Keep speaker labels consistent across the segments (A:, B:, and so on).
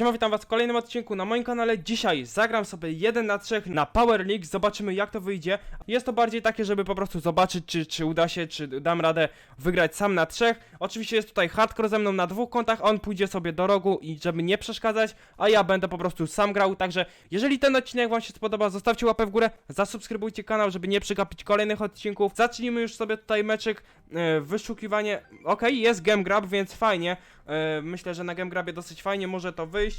A: Siema, witam was w kolejnym odcinku na moim kanale. Dzisiaj zagram sobie 1 na 3 na Power League, zobaczymy jak to wyjdzie. Jest to bardziej takie, żeby po prostu zobaczyć, czy, czy uda się, czy dam radę wygrać sam na trzech. Oczywiście jest tutaj hardcore ze mną na dwóch kontach, on pójdzie sobie do rogu i żeby nie przeszkadzać, a ja będę po prostu sam grał. Także jeżeli ten odcinek wam się spodoba, zostawcie łapę w górę, zasubskrybujcie kanał, żeby nie przegapić kolejnych odcinków. Zacznijmy już sobie tutaj meczek, e, wyszukiwanie. Okej, jest game grab, więc fajnie. E, myślę, że na game grabie dosyć fajnie może to wyjść.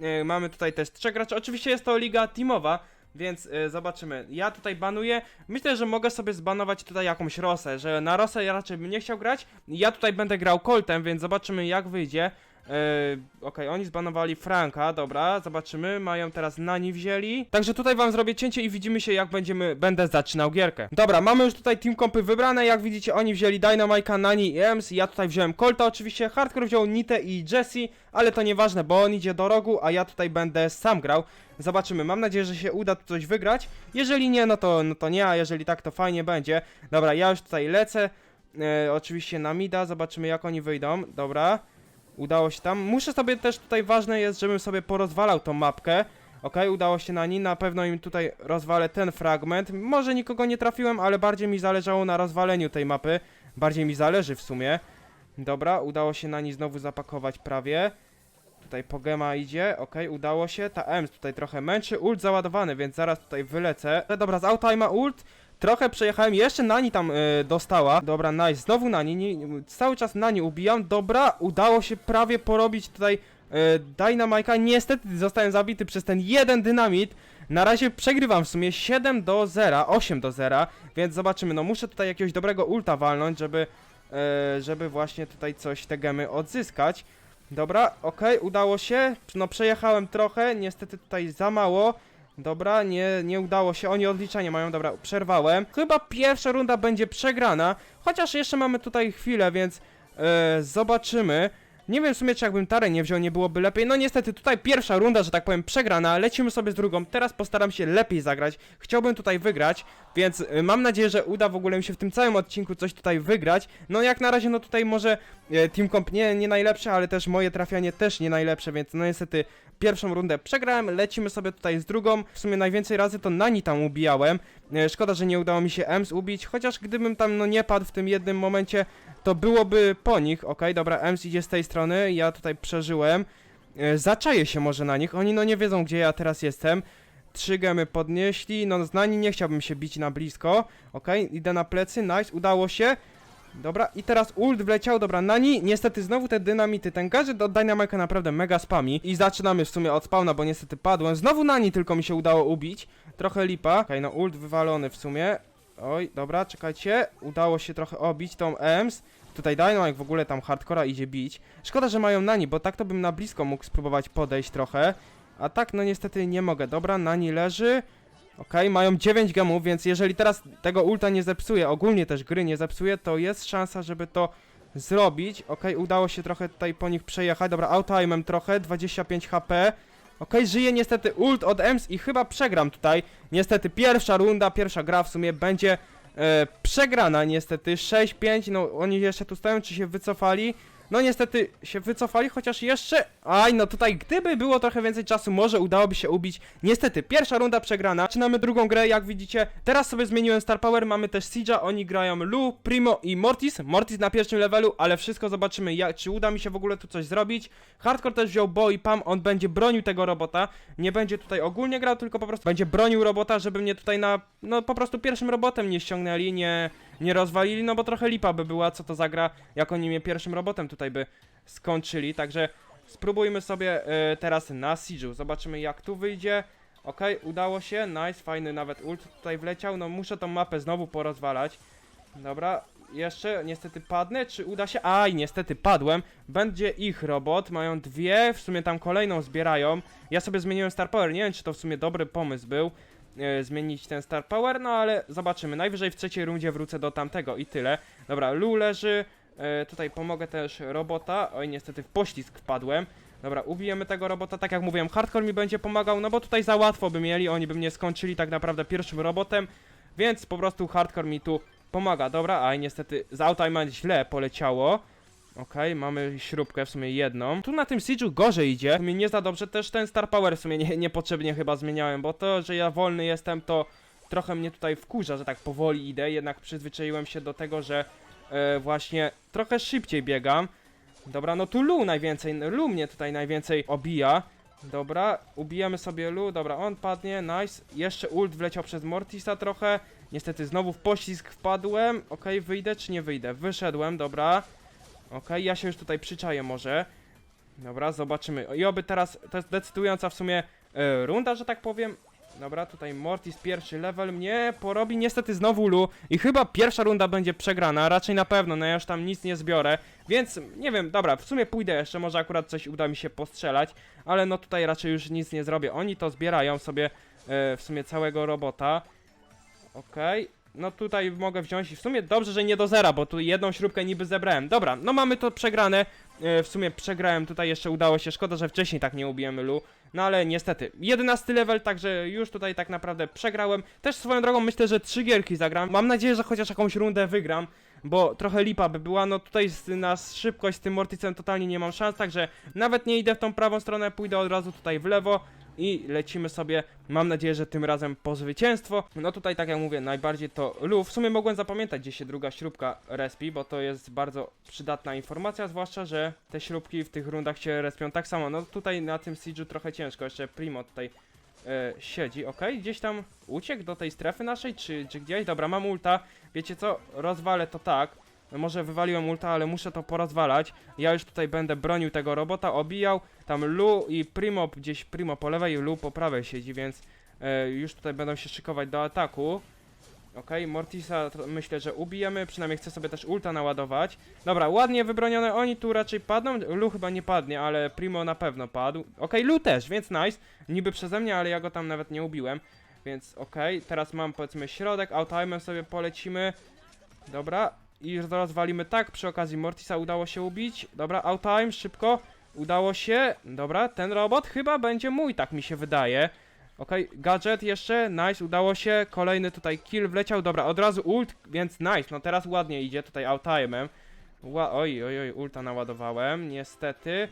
A: E, mamy tutaj też trzech graczy. Oczywiście jest to liga teamowa, więc e, zobaczymy. Ja tutaj banuję. Myślę, że mogę sobie zbanować tutaj jakąś Rosę, że na Rosę ja raczej bym nie chciał grać. Ja tutaj będę grał Coltem, więc zobaczymy jak wyjdzie. E, Okej, oni zbanowali Franka, dobra, zobaczymy. Mają teraz Nani wzięli. Także tutaj wam zrobię cięcie i widzimy się jak będziemy, będę zaczynał gierkę. Dobra, mamy już tutaj team kompy wybrane. Jak widzicie, oni wzięli Dynamite'a, Nani i Ems. Ja tutaj wziąłem Colta oczywiście. Hardcore wziął Nitę i Jesse, ale to nieważne, bo on idzie do rogu, a ja tutaj będę sam grał. Zobaczymy, mam nadzieję, że się uda tu coś wygrać. Jeżeli nie, no to, no to nie, a jeżeli tak, to fajnie będzie. Dobra, ja już tutaj lecę. E, oczywiście na mida, zobaczymy jak oni wyjdą. Dobra. Udało się tam. Muszę sobie też tutaj ważne jest, żebym sobie porozwalał tą mapkę. Okej, udało się na nim. Na pewno im tutaj rozwalę ten fragment. Może nikogo nie trafiłem, ale bardziej mi zależało na rozwaleniu tej mapy. Bardziej mi zależy w sumie. Dobra, udało się na nim znowu zapakować prawie. Tutaj Pogema idzie, okej, udało się. Ta Ems tutaj trochę męczy. Ult załadowany, więc zaraz tutaj wylecę. Dobra, z auta ma ult. Trochę przejechałem, jeszcze Nani tam y, dostała. Dobra, nice, znowu Nani, nie, cały czas Nani ubijam. Dobra, udało się prawie porobić tutaj y, Dynamite'a. Niestety zostałem zabity przez ten jeden dynamit. Na razie przegrywam w sumie 7 do 0, 8 do 0, więc zobaczymy. No muszę tutaj jakiegoś dobrego ulta walnąć, żeby, y, żeby właśnie tutaj coś te gemy odzyskać. Dobra, okej, udało się. No przejechałem trochę, niestety tutaj za mało. Dobra, nie, nie udało się. Oni odliczanie mają, dobra, przerwałem. Chyba pierwsza runda będzie przegrana, chociaż jeszcze mamy tutaj chwilę, więc e, zobaczymy. Nie wiem w sumie, czy jakbym Tarę nie wziął, nie byłoby lepiej. No niestety, tutaj pierwsza runda, że tak powiem, przegrana. Lecimy sobie z drugą. Teraz postaram się lepiej zagrać. Chciałbym tutaj wygrać, więc y, mam nadzieję, że uda w ogóle mi się w tym całym odcinku coś tutaj wygrać. No jak na razie, no tutaj może e, Team Comp nie, nie najlepsze, ale też moje trafianie też nie najlepsze, więc no niestety pierwszą rundę przegrałem. Lecimy sobie tutaj z drugą. W sumie najwięcej razy to Nani tam ubijałem. E, szkoda, że nie udało mi się Ems ubić, chociaż gdybym tam no nie padł w tym jednym momencie, to byłoby po nich. Okej, dobra, Ems idzie z tej strony, ja tutaj przeżyłem. E, zaczaję się może na nich, oni no nie wiedzą gdzie ja teraz jestem. Trzy gemy podnieśli, no z Nani nie chciałbym się bić na blisko. Okej, idę na plecy, nice, udało się. Dobra, i teraz ult wleciał, dobra, Nani, niestety znowu te dynamity, ten gadżet od Dynamika naprawdę mega spami. I zaczynamy w sumie od spawna, bo niestety padłem, znowu Nani tylko mi się udało ubić, trochę lipa, okej, no ult wywalony w sumie, oj, dobra, czekajcie, udało się trochę obić tą Ems, tutaj Dynamik w ogóle tam hardcora idzie bić, szkoda, że mają Nani, bo tak to bym na blisko mógł spróbować podejść trochę, a tak no niestety nie mogę, dobra, Nani leży, Okej, mają 9 gemów, więc jeżeli teraz tego ulta nie zepsuje, ogólnie też gry nie zepsuje, to jest szansa, żeby to zrobić. Okej, udało się trochę tutaj po nich przejechać. Dobra, outimem trochę, 25 HP. Okej, żyje niestety ult od Ems i chyba przegram tutaj. Niestety pierwsza runda, pierwsza gra w sumie będzie e, przegrana niestety. 6-5, no oni jeszcze tu stoją, czy się wycofali? No niestety się wycofali, chociaż jeszcze... Aj, no tutaj gdyby było trochę więcej czasu, może udałoby się ubić. Niestety, pierwsza runda przegrana. Zaczynamy drugą grę, jak widzicie. Teraz sobie zmieniłem Star Power, mamy też Siege'a, oni grają Lu, Primo i Mortis. Mortis na pierwszym levelu, ale wszystko zobaczymy, jak, czy uda mi się w ogóle tu coś zrobić. Hardcore też wziął Bo i Pam, on będzie bronił tego robota. Nie będzie tutaj ogólnie grał, tylko po prostu będzie bronił robota, żeby mnie tutaj na... No po prostu pierwszym robotem nie ściągnęli, nie nie rozwalili, no bo trochę lipa by była, co to zagra, jak oni mnie pierwszym robotem tutaj by skończyli, także spróbujmy sobie e, teraz na Siege'u, zobaczymy jak tu wyjdzie. Okej, udało się, nice, fajny nawet ult tutaj wleciał, no muszę tą mapę znowu porozwalać. Dobra, jeszcze niestety padnę, czy uda się? Aj, niestety padłem. Będzie ich robot, mają dwie, w sumie tam kolejną zbierają. Ja sobie zmieniłem Star Power, nie wiem czy to w sumie dobry pomysł był e, zmienić ten Star Power, no ale zobaczymy. Najwyżej w trzeciej rundzie wrócę do tamtego i tyle. Dobra, Lu leży, e, tutaj pomogę też robota. Oj, niestety w poślizg wpadłem. Dobra, ubijemy tego robota, tak jak mówiłem, hardcore mi będzie pomagał, no bo tutaj za łatwo by mieli, oni by mnie skończyli tak naprawdę pierwszym robotem, więc po prostu hardcore mi tu pomaga. Dobra, a niestety z auta źle poleciało. Okej, mamy śrubkę, w sumie jedną. Tu na tym Siege'u gorzej idzie. W sumie nie za dobrze, też ten Star Power w sumie nie, niepotrzebnie chyba zmieniałem, bo to, że ja wolny jestem, to trochę mnie tutaj wkurza, że tak powoli idę, jednak przyzwyczaiłem się do tego, że e, właśnie trochę szybciej biegam. Dobra, no tu Lu najwięcej, Lu mnie tutaj najwięcej obija. Dobra, ubijemy sobie Lu, dobra, on padnie, nice. Jeszcze ult wleciał przez Mortisa trochę. Niestety znowu w poślizg wpadłem. Okej, wyjdę czy nie wyjdę? Wyszedłem, dobra. Okej, ja się już tutaj przyczaję może. Dobra, zobaczymy. I oby teraz, to jest decydująca w sumie e, runda, że tak powiem. Dobra, tutaj Mortis pierwszy level mnie porobi, niestety znowu Lu i chyba pierwsza runda będzie przegrana, raczej na pewno, no ja już tam nic nie zbiorę, więc nie wiem, dobra, w sumie pójdę jeszcze, może akurat coś uda mi się postrzelać, ale no tutaj raczej już nic nie zrobię, oni to zbierają sobie e, w sumie całego robota, okej, no tutaj mogę wziąć i w sumie dobrze, że nie do zera, bo tu jedną śrubkę niby zebrałem, dobra, no mamy to przegrane, e, w sumie przegrałem, tutaj jeszcze udało się, szkoda, że wcześniej tak nie ubijemy Lu, no ale niestety, 11 level, także już tutaj tak naprawdę przegrałem. Też swoją drogą myślę, że trzy gierki zagram. Mam nadzieję, że chociaż jakąś rundę wygram, bo trochę lipa by była. No tutaj z, na szybkość z tym Mortisem totalnie nie mam szans, także nawet nie idę w tą prawą stronę, pójdę od razu tutaj w lewo. I lecimy sobie, mam nadzieję, że tym razem po zwycięstwo. No tutaj, tak jak mówię, najbardziej to Lu. W sumie mogłem zapamiętać, gdzie się druga śrubka respi, bo to jest bardzo przydatna informacja, zwłaszcza, że te śrubki w tych rundach się respią tak samo. No tutaj na tym Siege'u trochę ciężko, jeszcze Primo tutaj e, siedzi, ok? Gdzieś tam uciekł do tej strefy naszej, czy, czy gdzieś? Dobra, mam ulta, wiecie co, rozwalę to tak. Może wywaliłem ulta, ale muszę to porozwalać. Ja już tutaj będę bronił tego robota, obijał. Tam Lu i Primo, gdzieś Primo po lewej, Lu po prawej siedzi, więc e, już tutaj będą się szykować do ataku. Okej, Mortisa myślę, że ubijemy, przynajmniej chcę sobie też ulta naładować. Dobra, ładnie wybronione, oni tu raczej padną, Lu chyba nie padnie, ale Primo na pewno padł. Okej, Lu też, więc nice, niby przeze mnie, ale ja go tam nawet nie ubiłem. Więc okej, teraz mam powiedzmy środek, outimem sobie polecimy. Dobra, i rozwalimy tak, przy okazji Mortisa udało się ubić. Dobra, outtime, szybko, udało się. Dobra, ten robot chyba będzie mój, tak mi się wydaje. Okej, gadżet jeszcze, nice, udało się, kolejny tutaj kill wleciał, dobra, od razu ult, więc nice, no teraz ładnie idzie tutaj outimem. Ła oj, oj, oj, ulta naładowałem, niestety.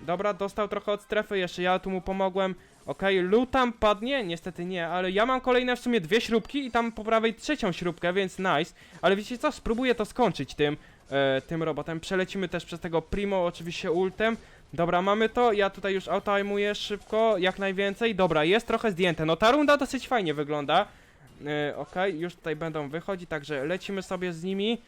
A: Dobra, dostał trochę od strefy, jeszcze ja tu mu pomogłem. Okej, Lu tam padnie, niestety nie, ale ja mam kolejne w sumie dwie śrubki i tam po prawej trzecią śrubkę, więc nice. Ale wiecie co, spróbuję to skończyć tym, e, tym robotem. Przelecimy też przez tego Primo, oczywiście ultem. Dobra, mamy to, ja tutaj już outimeuję szybko, jak najwięcej. Dobra, jest trochę zdjęte, no ta runda dosyć fajnie wygląda. E, Okej, już tutaj będą wychodzić, także lecimy sobie z nimi.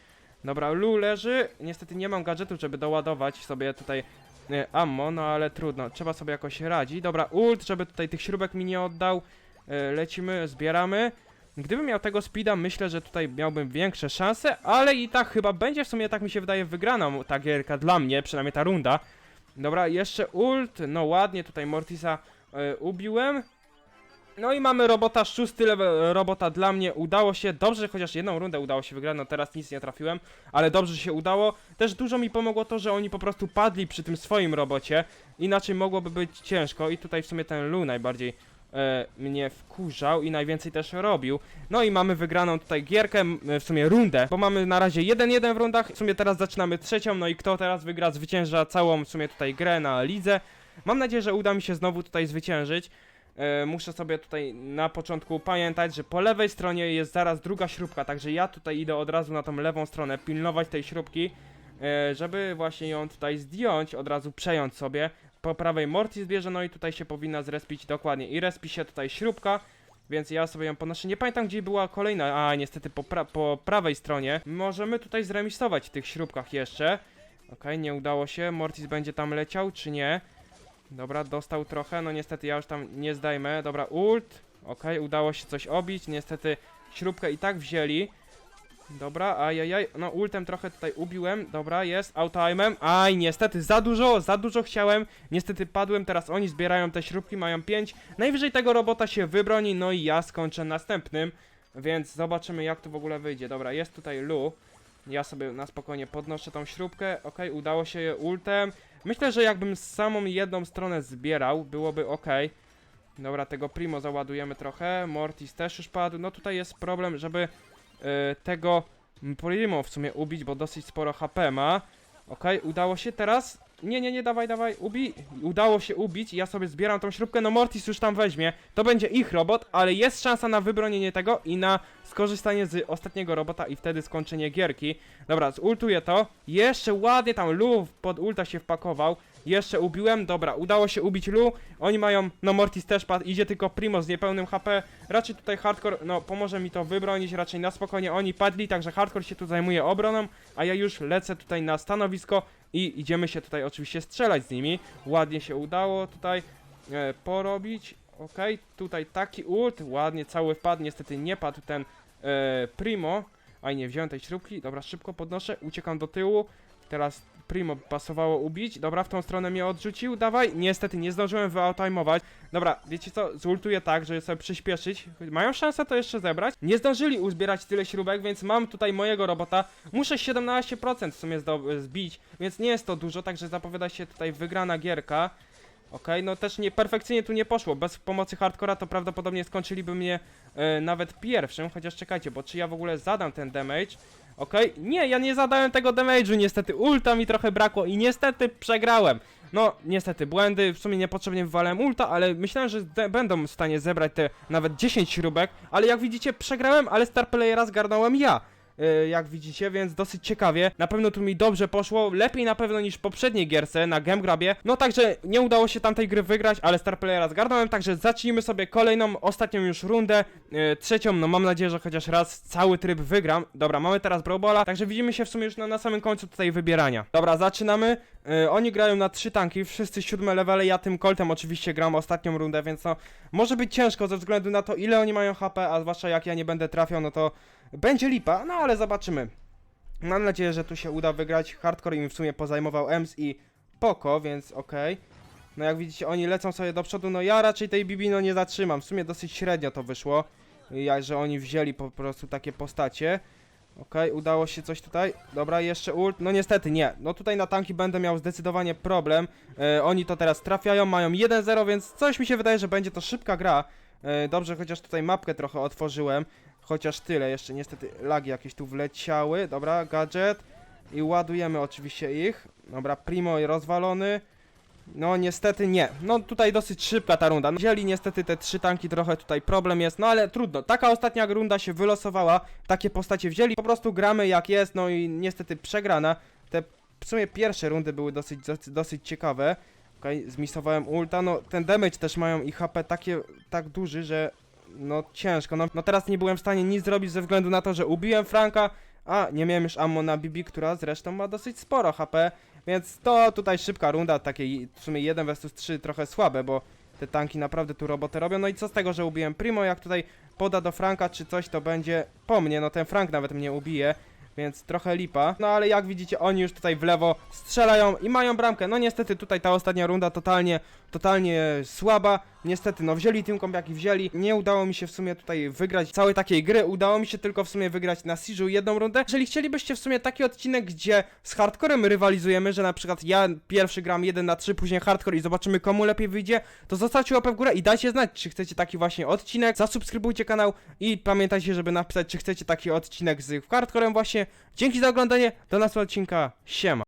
A: Dobra, Lu leży, niestety nie mam gadżetu, żeby doładować sobie tutaj e, ammo, no ale trudno, trzeba sobie jakoś radzić. Dobra, ult, żeby tutaj tych śrubek mi nie oddał. E, lecimy, zbieramy. Gdybym miał tego speeda, myślę, że tutaj miałbym większe szanse, ale i tak chyba będzie w sumie, tak mi się wydaje, wygrana ta gierka dla mnie, przynajmniej ta runda. Dobra, jeszcze ult, no ładnie tutaj Mortisa e, ubiłem. No i mamy robota, szósty level robota dla mnie, udało się, dobrze, chociaż jedną rundę udało się wygrać, no teraz nic nie trafiłem, ale dobrze się udało. Też dużo mi pomogło to, że oni po prostu padli przy tym swoim robocie, inaczej mogłoby być ciężko i tutaj w sumie ten Lu najbardziej e, mnie wkurzał i najwięcej też robił. No i mamy wygraną tutaj gierkę, w sumie rundę, bo mamy na razie 1-1 w rundach, w sumie teraz zaczynamy trzecią, no i kto teraz wygra, zwycięża całą w sumie tutaj grę na lidze. Mam nadzieję, że uda mi się znowu tutaj zwyciężyć. E, muszę sobie tutaj na początku pamiętać, że po lewej stronie jest zaraz druga śrubka, także ja tutaj idę od razu na tą lewą stronę, pilnować tej śrubki, e, żeby właśnie ją tutaj zdjąć, od razu przejąć sobie. Po prawej Mortis bierze, no i tutaj się powinna zrespić dokładnie i respi się tutaj śrubka, więc ja sobie ją ponoszę. Nie pamiętam gdzie była kolejna, a niestety po, pra po prawej stronie. Możemy tutaj zremisować w tych śrubkach jeszcze. Okej, nie udało się, Mortis będzie tam leciał, czy nie? Dobra, dostał trochę, no niestety ja już tam nie zdejmę. Dobra, ult. Okej, udało się coś obić. Niestety śrubkę i tak wzięli. Dobra, ajajaj. No ultem trochę tutaj ubiłem. Dobra, jest. Outimem. Aj, niestety za dużo, za dużo chciałem. Niestety padłem, teraz oni zbierają te śrubki, mają 5. Najwyżej tego robota się wybroni, no i ja skończę następnym. Więc zobaczymy jak to w ogóle wyjdzie. Dobra, jest tutaj Lu. Ja sobie na spokojnie podnoszę tą śrubkę. Okej, udało się je ultem. Myślę, że jakbym samą jedną stronę zbierał, byłoby ok. Dobra, tego Primo załadujemy trochę. Mortis też już padł. No tutaj jest problem, żeby e, tego Primo w sumie ubić, bo dosyć sporo HP ma. Okej, udało się teraz. Nie, nie, nie, dawaj, dawaj, ubij. Udało się ubić ja sobie zbieram tą śrubkę, no Mortis już tam weźmie. To będzie ich robot, ale jest szansa na wybronienie tego i na skorzystanie z ostatniego robota i wtedy skończenie gierki. Dobra, zultuję to. Jeszcze ładnie tam Lu pod ulta się wpakował. Jeszcze ubiłem, dobra, udało się ubić Lu. Oni mają, no Mortis też padł, idzie tylko Primo z niepełnym HP. Raczej tutaj Hardcore, no pomoże mi to wybronić, raczej na spokojnie oni padli, także Hardcore się tu zajmuje obroną, a ja już lecę tutaj na stanowisko i idziemy się tutaj oczywiście strzelać z nimi. Ładnie się udało tutaj e, porobić. Okej, tutaj taki ult, ładnie cały wpadł, niestety nie padł ten e, Primo. Aj, nie wziąłem tej śrubki, dobra, szybko podnoszę, uciekam do tyłu. Teraz Primo pasowało ubić, dobra, w tą stronę mnie odrzucił, dawaj. Niestety nie zdążyłem wyautajmować. Dobra, wiecie co, zultuję tak, żeby sobie przyspieszyć. Mają szansę to jeszcze zebrać. Nie zdążyli uzbierać tyle śrubek, więc mam tutaj mojego robota. Muszę 17% w sumie zbić, więc nie jest to dużo, także zapowiada się tutaj wygrana gierka. Okej, no też nie perfekcyjnie tu nie poszło. Bez pomocy hardcora to prawdopodobnie skończyliby mnie e, nawet pierwszym. Chociaż czekajcie, bo czy ja w ogóle zadam ten damage? Okej, nie, ja nie zadałem tego damage'u, niestety ulta mi trochę brakło i niestety przegrałem. No, niestety, błędy, w sumie niepotrzebnie wywalałem ulta, ale myślałem, że będą w stanie zebrać te nawet 10 śrubek, ale jak widzicie przegrałem, ale star playera zgarnąłem ja. Yy, jak widzicie, więc dosyć ciekawie. Na pewno tu mi dobrze poszło, lepiej na pewno niż w poprzedniej gierce na Gemgrabie. No także nie udało się tamtej gry wygrać, ale Star Playera zgarnąłem, także zacznijmy sobie kolejną, ostatnią już rundę. Yy, trzecią, no mam nadzieję, że chociaż raz cały tryb wygram. Dobra, mamy teraz Brawlbola, także widzimy się w sumie już na, na samym końcu tutaj wybierania. Dobra, zaczynamy. Yy, oni grają na trzy tanki, wszyscy siódme levele, ja tym Coltem oczywiście gram ostatnią rundę, więc no może być ciężko ze względu na to ile oni mają HP, a zwłaszcza jak ja nie będę trafiał, no to będzie lipa, no ale zobaczymy. Mam nadzieję, że tu się uda wygrać. Hardcore im w sumie pozajmował Ems i Poko, więc okej. No jak widzicie, oni lecą sobie do przodu, no ja raczej tej Bibi no nie zatrzymam. W sumie dosyć średnio to wyszło. Jak, że oni wzięli po prostu takie postacie. Okej, udało się coś tutaj. Dobra, jeszcze ult. No niestety nie. No tutaj na tanki będę miał zdecydowanie problem. E, oni to teraz trafiają, mają 1-0, więc coś mi się wydaje, że będzie to szybka gra. E, dobrze, chociaż tutaj mapkę trochę otworzyłem. Chociaż tyle, jeszcze niestety lagi jakieś tu wleciały. Dobra, gadżet. I ładujemy oczywiście ich. Dobra, Primo rozwalony. No niestety nie. No tutaj dosyć szybka ta runda. Wzięli niestety te trzy tanki, trochę tutaj problem jest, no ale trudno. Taka ostatnia runda się wylosowała, takie postacie wzięli. Po prostu gramy jak jest, no i niestety przegrana. Te w sumie pierwsze rundy były dosyć, dosyć ciekawe. Okej, zmisowałem ulta, no ten damage też mają i HP takie, tak duży, że no ciężko. No, no teraz nie byłem w stanie nic zrobić ze względu na to, że ubiłem Franka, a nie miałem już ammo na Bibi, która zresztą ma dosyć sporo HP, więc to tutaj szybka runda, takie w sumie 1 vs 3 trochę słabe, bo te tanki naprawdę tu robotę robią. No i co z tego, że ubiłem Primo, jak tutaj poda do Franka czy coś, to będzie po mnie, no ten Frank nawet mnie ubije. Więc trochę lipa. No ale jak widzicie, oni już tutaj w lewo strzelają i mają bramkę. No niestety tutaj ta ostatnia runda totalnie, totalnie słaba. Niestety, no wzięli tym komp jaki wzięli. Nie udało mi się w sumie tutaj wygrać całej takiej gry. Udało mi się tylko w sumie wygrać na Siege'u jedną rundę. Jeżeli chcielibyście w sumie taki odcinek, gdzie z hardcorem rywalizujemy, że na przykład ja pierwszy gram 1 na 3, później hardcore i zobaczymy komu lepiej wyjdzie, to zostawcie łapę w górę i dajcie znać, czy chcecie taki właśnie odcinek. Zasubskrybujcie kanał i pamiętajcie, żeby napisać, czy chcecie taki odcinek z hardcorem właśnie. Dzięki za oglądanie, do następnego odcinka, siema.